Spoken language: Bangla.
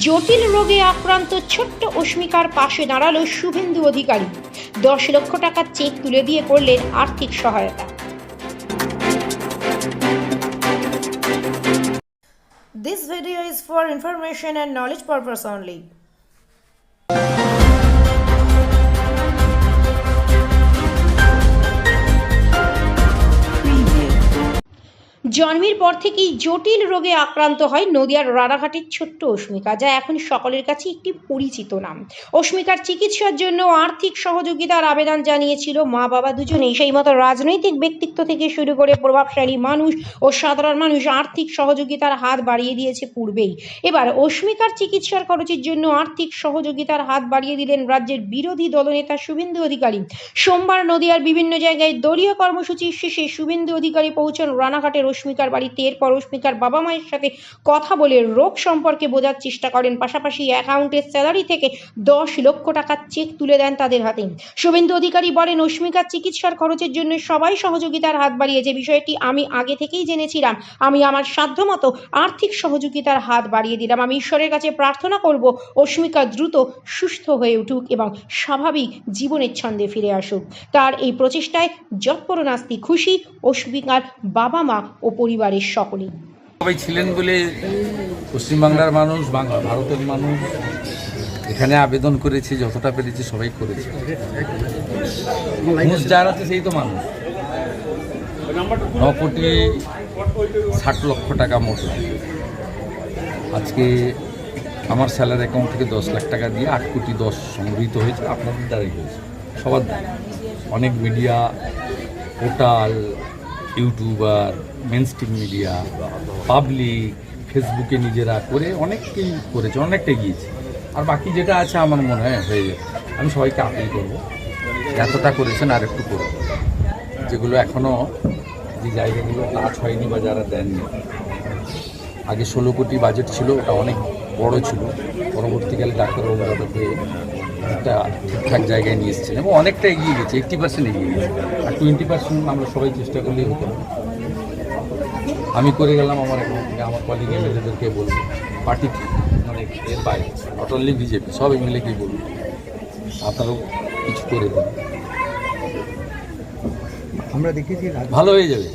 জটিল রোগে আক্রান্ত ছোট্ট অস্মিকার পাশে দাঁড়াল শুভেন্দু অধিকারী দশ লক্ষ টাকার চেক তুলে দিয়ে করলেন আর্থিক সহায়তা This video is for information and knowledge purpose only. জন্মের পর থেকেই জটিল রোগে আক্রান্ত হয় নদিয়ার রানাঘাটের ছোট্ট অস্মিকা যা এখন সকলের কাছে একটি পরিচিত নাম। অস্মিকার চিকিৎসার জন্য আর্থিক সহযোগিতার আবেদন জানিয়েছিল মা বাবা দুজনেই। সেই মতো রাজনৈতিক ব্যক্তিত্ব থেকে শুরু করে প্রভাবশালী মানুষ ও সাধারণ মানুষ আর্থিক সহযোগিতার হাত বাড়িয়ে দিয়েছে পূর্বেই। এবার অস্মিকার চিকিৎসার খরচের জন্য আর্থিক সহযোগিতার হাত বাড়িয়ে দিলেন রাজ্যের বিরোধী দলনেতা শুভেন্দু অধিকারী। সোমবার নদিয়ার বিভিন্ন জায়গায় দলীয় কর্মসূচির শেষে শুভেন্দু অধিকারী পৌঁছন রানাঘাটের অস্মিকার বাড়িতে। এরপর অস্মিকার বাবা মায়ের সাথে কথা বলে রোগ সম্পর্কে বোঝার চেষ্টা করেন। পাশাপাশি অ্যাকাউন্টের স্যালারি থেকে দশ লক্ষ টাকার চেক তুলে দেন তাদের হাতে। শুভেন্দু অধিকারী বলেন অস্মিকার চিকিৎসার খরচের জন্য সবাই সহযোগিতার হাত বাড়িয়েছে। বিষয়টি আমি আগে থেকেই জেনেছিলাম। আমি আমার সাধ্যমতো আর্থিক সহযোগিতার হাত বাড়িয়ে দিলাম। আমি ঈশ্বরের কাছে প্রার্থনা করব অস্মিকা দ্রুত সুস্থ হয়ে উঠুক এবং স্বাভাবিক জীবনের ছন্দে ফিরে আসুক। তার এই প্রচেষ্টায় যৎপরনাস্তি খুশি অস্মিকার বাবা মা ও পরিবারের সকলেই সবাই ছিলেন বলে পশ্চিমবাংলার মানুষ, বাংলা, ভারতের মানুষ এখানে আবেদন করেছে, যতটা পেরেছে সবাই করেছে। মানুষ যার আছে সেই তো মানুষ। ন কোটি ষাট লক্ষ টাকা মোট। আজকে আমার স্যালারি অ্যাকাউন্ট থেকে দশ লাখ টাকা দিয়ে আট কোটি দশ সংগৃহীত হয়েছে, আপনাদের দ্বারাই হয়েছে। সবার অনেক media, portal YouTuber mainstream media public ফেসবুকে নিজেরা করে অনেককেই করেছে, অনেকটা গিয়েছে আর বাকি যেটা আছে আমার মনে হয়, হয়ে যাবে আমি সবাইকে আপিল করব। এতটা করেছেন আর একটু করব যেগুলো এখনও যে জায়গাগুলো টাচ হয়নি বা যারা দেননি। আগে ষোলো কোটি বাজেট ছিল, ওটা অনেক বড় ছিল। পরবর্তীকালে ডাক্তারবাবু তাদেরকে একটা ঠিকঠাক জায়গায় নিয়ে এসেছেন এবং অনেকটা এগিয়ে গেছে এইট্টি পার্সেন্ট এগিয়ে গেছে। আর টোয়েন্টি পার্সেন্ট আমরা সবাই চেষ্টা করলেই হতো। আমি করে গেলাম আমার অ্যাকাউন্ট থেকে আমার কলিগ এমএলএদেরকে বলব পার্টি মানে এর বাইরে নট অনলি বিজেপি সব এমএলএকেই বলব আপনারাও কিছু করে দিন। আমরা দেখেছি ভালো হয়ে যাবে।